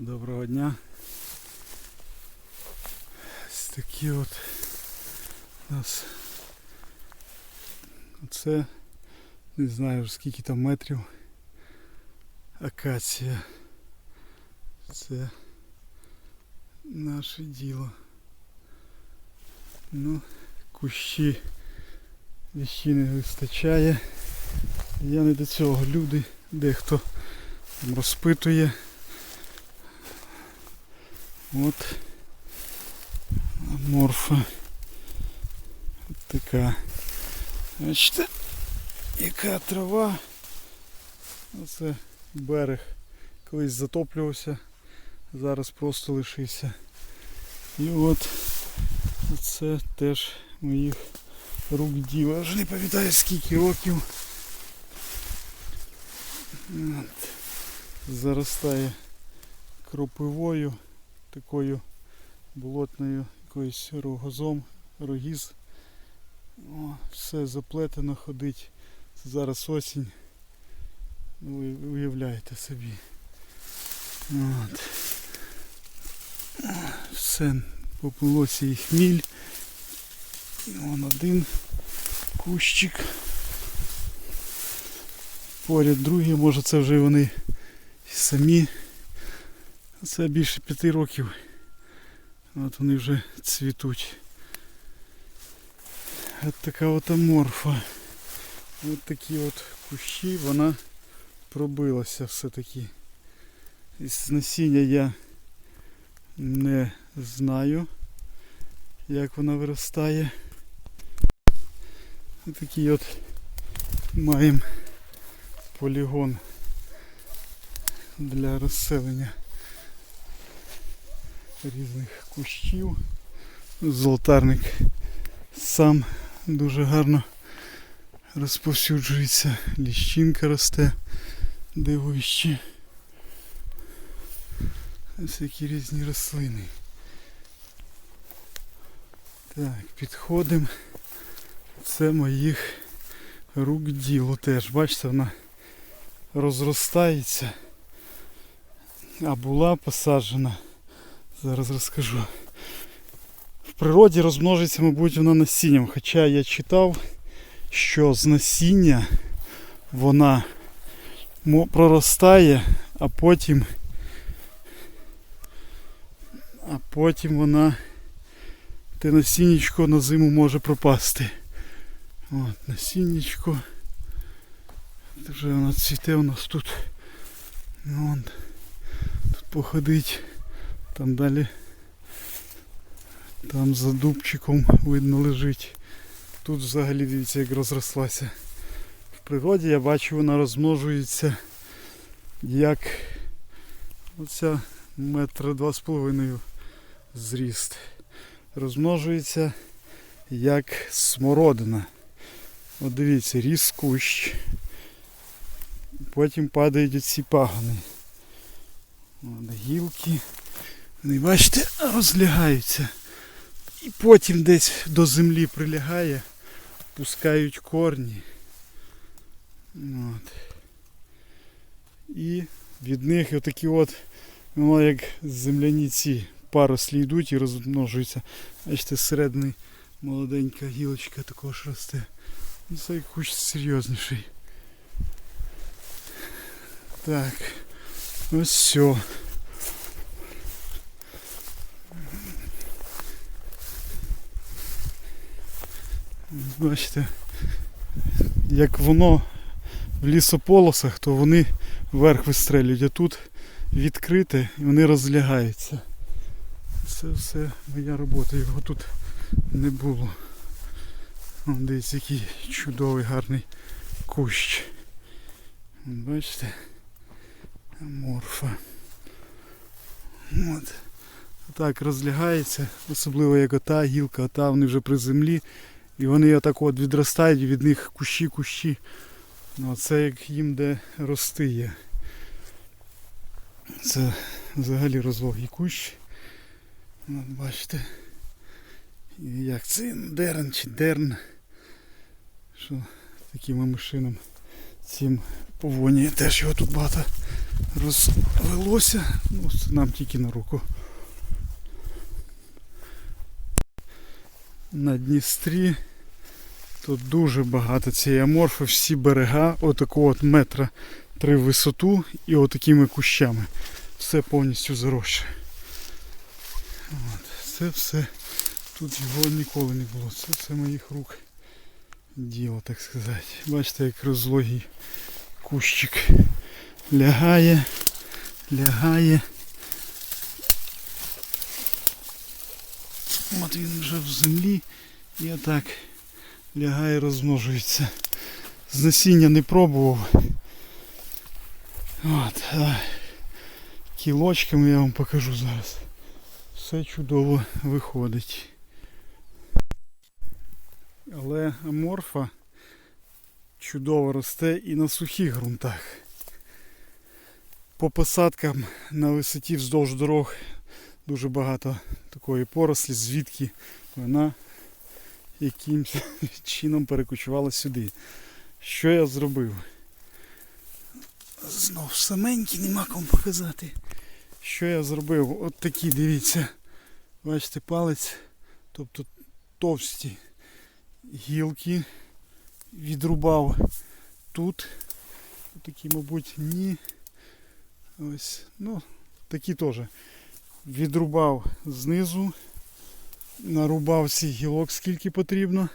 Доброго дня. Ось такі от у нас. Оце не знаю скільки там метрів. Акація. Це наше діло. Ну, кущі ще не вистачає. Я не до цього. Люди, дехто розпитує. От морфа. От така. Бачите, яка трава. Оце берег колись затоплювався, зараз просто лишився. І от це теж моїх рук діло. Я не пам'ятаю скільки років. От. Заростає кропивою, такою болотною якоюсь рогозом, рогіз. О, все заплетено ходить. Це зараз осінь. Ну, ви уявляєте собі. От. Все попилося і хміль. Вон один кущик. Поряд другий, може це вже вони самі. Це більше п'яти років. От вони вже цвітуть. От така от аморфа. От такі от кущі вона пробилася все-таки. Із насіння я не знаю, як вона виростає. Ось такий от маємо полігон для розселення різних кущів. Золотарник сам дуже гарно розповсюджується, ліщинка росте, дивище. Ось які різні рослини. Так, підходимо. Це моїх рук діло теж. Бачите, вона розростається. А була посаджена. Зараз розкажу. В природі розмножиться, мабуть, вона насінням. Хоча я читав, що з насіння вона проростає, а потім а потім вона те насіннячко на зиму може пропасти. От, насіннячко. Вже вона цвіте у нас тут. Вон, тут походить. Там далі. Там за дубчиком видно лежить. Тут взагалі дивіться як розрослася. В природі я бачу вона розмножується як оця метра два з половиною зріст. Розмножується як смородина. От дивіться, ріс кущ. Потім падають оці пагани. От, гілки. Вони, бачите, розлягаються. І потім десь до землі прилягає, пускають корні. От. І від них отакі от, воно як земляні ці парослі йдуть і розмножуються. Бачите, зсередини молоденька гілочка також росте. Ну, Цей кущ серйозніший. Так, ось все. Бачите, як воно в лісополосах, то вони вверх вистрелюють, а тут відкрите і вони розлягаються. Це все моя робота, його тут не було. Вон дивіться, який чудовий гарний кущ. Бачите? Морфа. От. Так розлягається, особливо як ота гілка, ота вони вже при землі. І вони отак от відростають, від них кущі, кущі. Ну, а це як їм де рости є. Це взагалі розлогий кущ. От бачите. І як це дерн чи дерн. Що такими машинами цим повонює. Теж його тут багато розвелося. Ну, це нам тільки на руку. На Дністрі тут дуже багато цієї аморфи, всі берега, отакого от метра три в висоту і отакими кущами. Все повністю заросше. От. Це все. Тут його ніколи не було. Це все моїх рук діло, так сказати. Бачите, як розлогий кущик лягає, лягає. От він вже в землі і отак лягає, розмножується. З насіння не пробував. От, кілочками я вам покажу зараз. Все чудово виходить. Але аморфа чудово росте і на сухих ґрунтах. По посадкам на висоті вздовж дорог дуже багато такої порослі, звідки вона якимось чином перекочувала сюди. Що я зробив? Знов саменький, нема кому показати. Що я зробив? От такі, дивіться. Бачите, палець, тобто товсті гілки відрубав тут. Такі, мабуть, ні. Ось, ну, такі теж. Відрубав знизу, нарубав цих гілок скільки потрібно,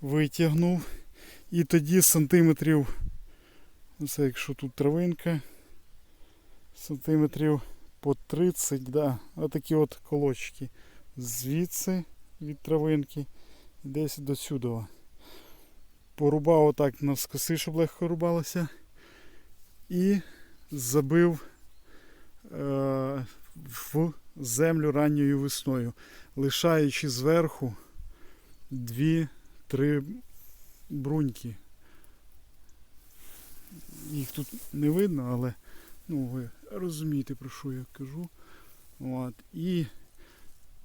витягнув. І тоді сантиметрів, це якщо тут травинка, сантиметрів по 30, да, отакі от колочки. Звідси від травинки десь до сюди. Порубав отак навскоси, щоб легко рубалося. І забив е, в землю ранньою весною, лишаючи зверху дві-три бруньки. Їх тут не видно, але ну, ви розумієте, про що я кажу. От. І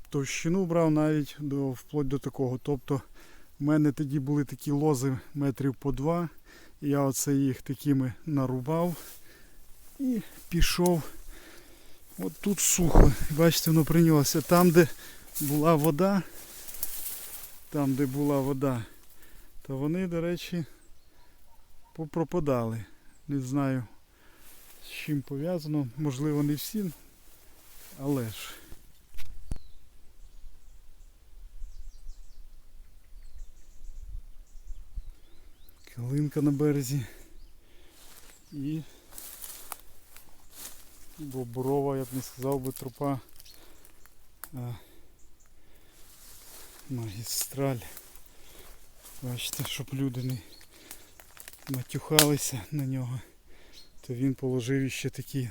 товщину брав навіть до, вплоть до такого. Тобто в мене тоді були такі лози метрів по два. Я оце їх такими нарубав і пішов. От тут сухо. Бачите, воно прийнялося. Там, де була вода, там, де була вода, то вони, до речі, попропадали. Не знаю з чим пов'язано. Можливо не всі, але ж. Калинка на березі. І боброва, я б не сказав би тропа. А магістраль. Бачите, щоб люди не матюхалися на нього, то він положив іще такі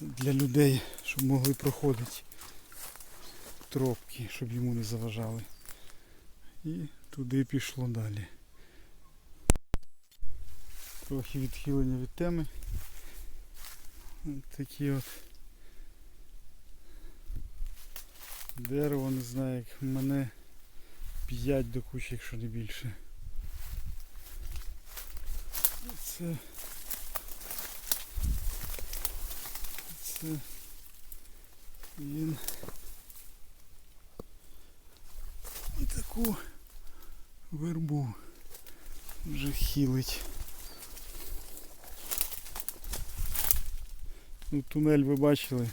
для людей, щоб могли проходити тропки, щоб йому не заважали. І туди пішло далі. Трохи відхилення від теми. От такі от. Дерево, не знаю, як мене. 5 до кучі, якщо не більше. Це. Це. Він. Таку вербу вже хилить. Ну, тунель ви бачили,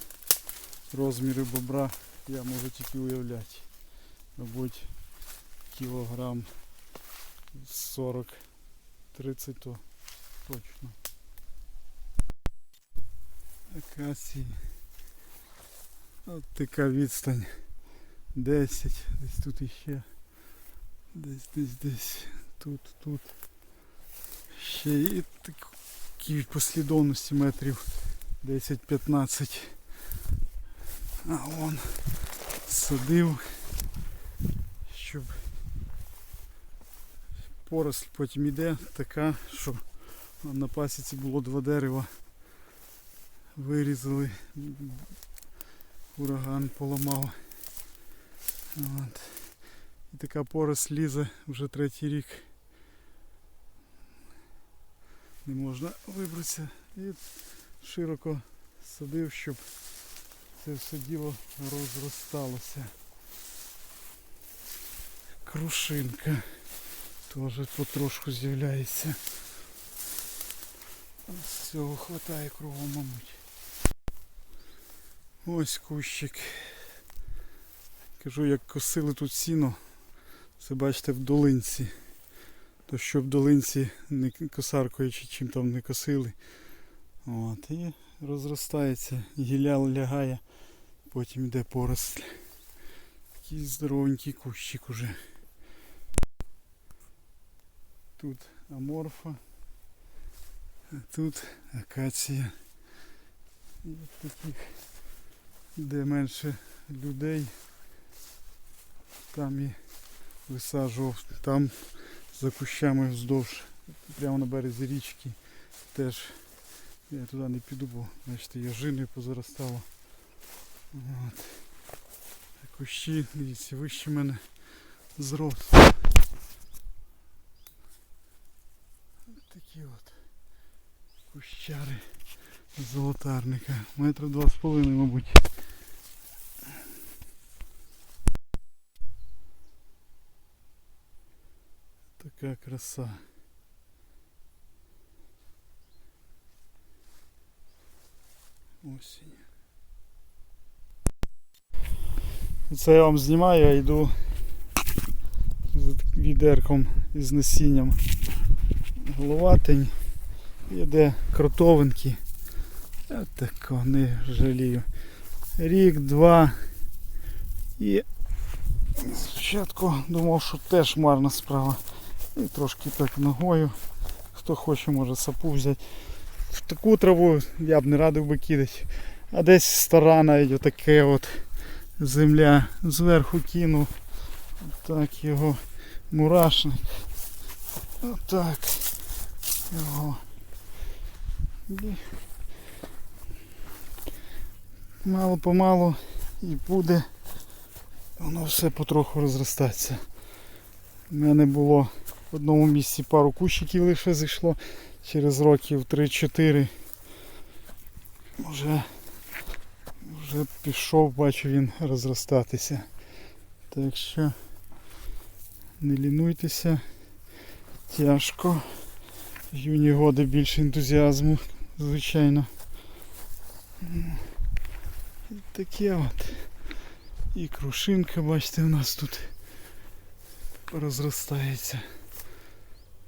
розміри бобра я можу тільки уявляти. Мабуть, кілограм 40-30 то точно. Акації. От така відстань. 10, десь тут іще. Десь, десь, десь. Тут, тут. Ще і такі послідовності метрів 10-15. А он садив, щоб поросль потім іде така, що на пасіці було два дерева. Вирізали, ураган поламав. От. І така поросль лізе вже третій рік. Не можна вибратися. І широко садив, щоб це все діло розросталося. Крушинка теж потрошку з'являється. З цього хватає кругом, мабуть. Ось кущик. Кажу, як косили тут сіно, це бачите в долинці. То що в долинці не косаркою чи чим там не косили. От, і розростається, гілля лягає, потім йде поросль. Такий здоровенький кущик уже. Тут аморфа, а тут акація. І таких, де менше людей, там і висаджував. Там за кущами вздовж, прямо на березі річки. Теж я туди не піду, бо бачите, яжиною позаростало. От. Кущі, дивіться, вище мене зрост. Такі от кущари золотарника. Метра два з половиною, мабуть. Така краса. Осінь. Це я вам знімаю, я йду з відерком із насінням головатень. І де кротовинки. Я тако не жалію. Рік, два. І спочатку думав, що теж марна справа. І трошки так ногою. Хто хоче, може сапу взяти. В таку траву я б не радив би кидати. А десь стара навіть отаке от земля зверху кинув. Так його мурашник. Отак. Його. Мало помалу і буде. Воно все потроху розростається. У мене було в одному місці пару кущиків лише зійшло через років 3-4. Вже, вже пішов, бачу він розростатися. Так що не лінуйтеся. Тяжко. В юні годи більше ентузіазму, звичайно. І таке от. І крушинка, бачите, у нас тут розростається.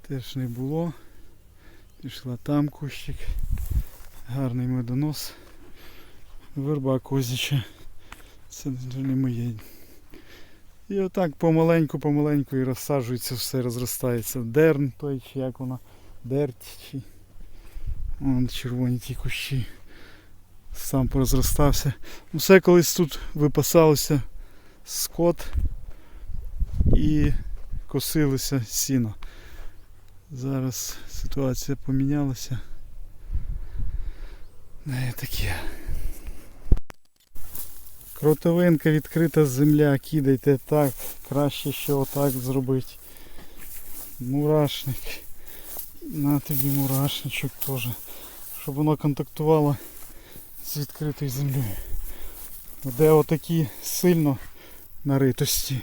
Теж не було. Пішла там кущик. Гарний медонос. Верба козяча. Це не моє. І отак помаленьку, помаленьку і розсаджується, все розростається. Дерн той, чи як воно, дерть чи. Вон червоні ті кущі. Сам порозростався. Ну, Все колись тут випасалося скот і косилося сіно. Зараз ситуація помінялася. Не таке. Кротовинка відкрита земля, кидайте так, краще ще отак зробити. Мурашник. На тобі мурашничок теж. Щоб воно контактувало з відкритою землею. Де отакі сильно наритості,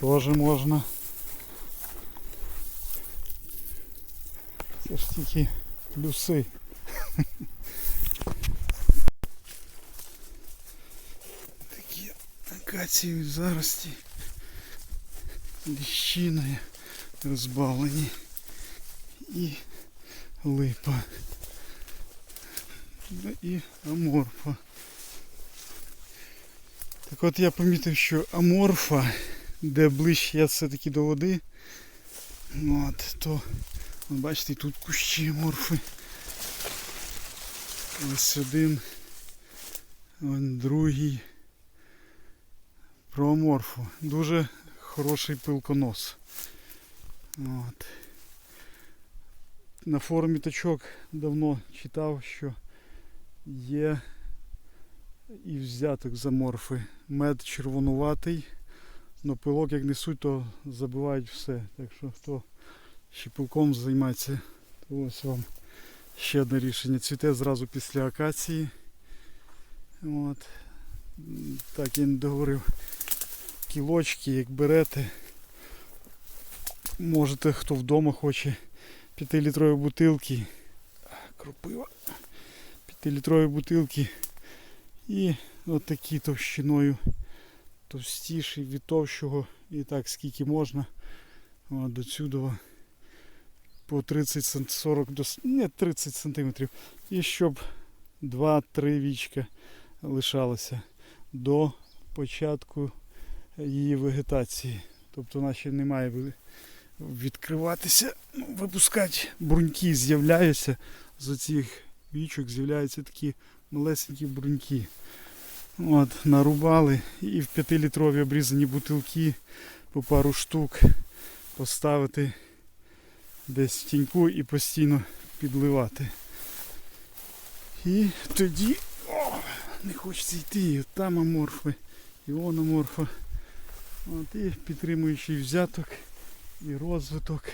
теж можна. Це ж тільки плюси. Такі акації зарості ліщиною розбавлені і липа. Ну і аморфа. Так от я помітив, що аморфа, де ближче я все-таки до води, ну, от, то бачите, тут кущі аморфи. Ось один, ось другий. Про аморфу. Дуже хороший пилконос. От. На форумі точок давно читав, що є і взяток за морфи. Мед червонуватий, але пилок як несуть, то забивають все. Так що хто ще пилком займається, ось вам Ще одне рішення. Цвіте зразу після акації. От. Так, я не договорив. Кілочки, як берете. Можете, хто вдома хоче, 5-літрові бутилки. Кропива. 5-літрові бутилки. І от товщиною. Товстіші від товщого. І так скільки можна. От, до цюдова по 30 см, 40 до не 30 сантиметрів. І щоб 2-3 вічка лишалося до початку її вегетації. Тобто вона ще не має відкриватися, ну, випускати бруньки з'являються. З оцих вічок з'являються такі малесенькі бруньки. От, нарубали і в 5-літрові обрізані бутилки по пару штук поставити десь в тіньку і постійно підливати. І тоді о, не хочеться йти, і там аморфи, і вон аморфа. От, і підтримуючий взяток і розвиток.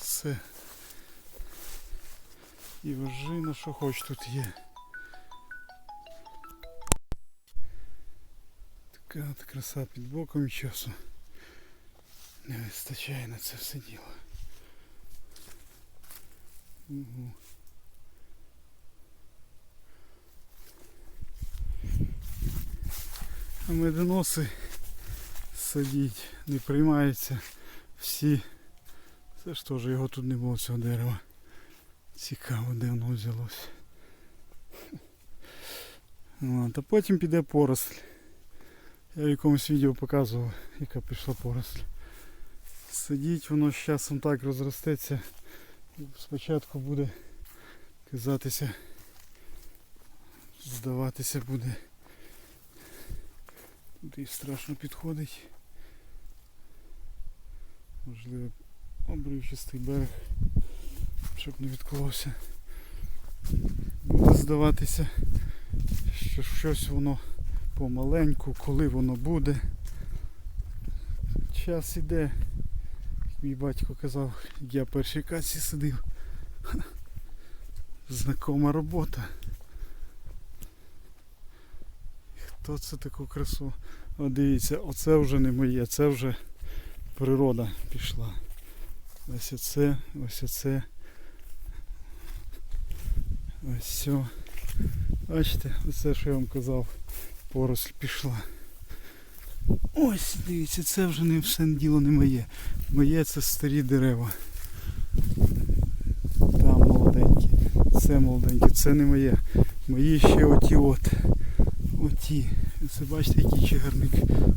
Все. І вожина, що хоч тут є. Така от краса під боком часу. Не вистачає на це все діло. Угу. А медоноси садіть, не приймаються всі. Це ж теж його тут не було цього дерева. Цікаво, де воно взялось. От, а потім піде поросль. Я в якомусь відео показував, яка пішла поросль. Сидіть, воно з часом так розростеться. Спочатку буде казатися, здаватися буде. Тут і страшно підходить. Можливо, обривчастий берег, щоб не відколовся. Буде здаватися, що щось воно помаленьку, коли воно буде. Час іде. Мій батько казав, як я першій касі сидив. Знакома робота. Хто це таку красу? О, дивіться, оце вже не моє, це вже природа пішла. Ось оце, ось оце. Ось все. Бачите, оце що я вам казав, поросль пішла. Ось, дивіться, це вже не все діло не моє. Моє це старі дерева. Там молоденькі, це молоденькі, це не моє. Мої ще оті от. Оті. Це бачите, який чагарник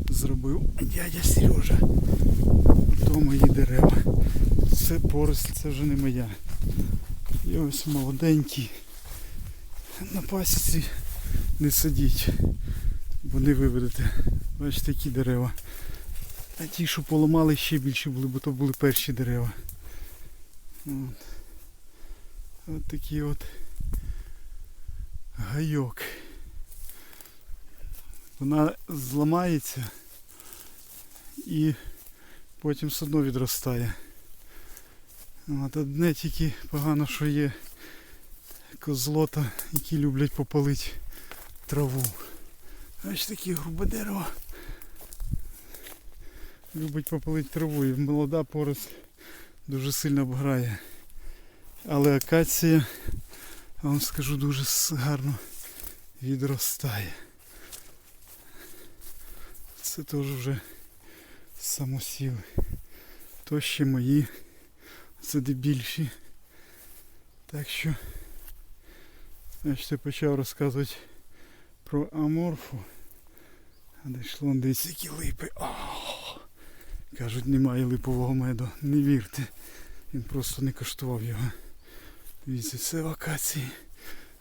зробив дядя Сережа. То мої дерева. Це поросль, це вже не моя. І ось молоденькі. На пасіці не сидіть, бо не виведете. Бачите, які дерева. А ті, що поламали, ще більше були, бо то були перші дерева. От, от такий от гайок. Вона зламається і потім все одно відростає. От одне тільки погано, що є козлота, які люблять попалити траву. Ось таке грубе дерево. Любить попалити траву і молода поросль дуже сильно обграє. Але акація, я вам скажу, дуже гарно відростає. Це теж вже самосіли. То ще мої, це де більші. Так що, бачите, почав розказувати про аморфу. А дійшло десь які липи. О! Кажуть, немає липового меду. Не вірте. Він просто не коштував його. Дивіться, це вакації.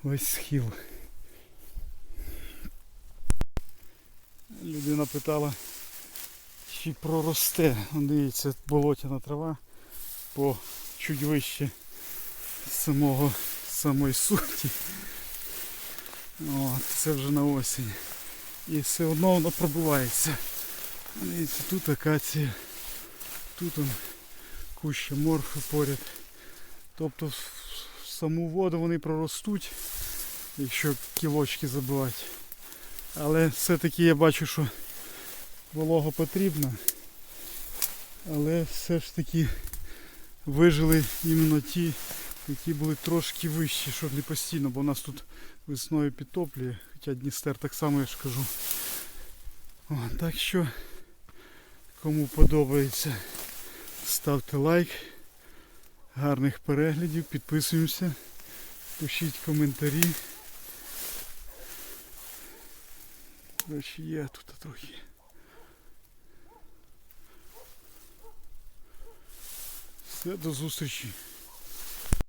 Весь схил. Людина питала, чи проросте. Дивіться, болотяна трава по чуть вище самого самої суті. От, це вже на осінь. І все одно воно пробивається. Дивіться, тут акація, тут он куща морфи поряд. Тобто саму воду вони проростуть, якщо кілочки забивати. Але все-таки я бачу, що волого потрібно. Але все ж таки вижили іменно ті, які були трошки вищі, щоб не постійно, бо у нас тут весною підтоплює, хоча Дністер так само я ж кажу. О, так що, кому подобається, ставте лайк. Гарних переглядів, підписуємося, пишіть коментарі. Коротше, є тут трохи. Все, до зустрічі.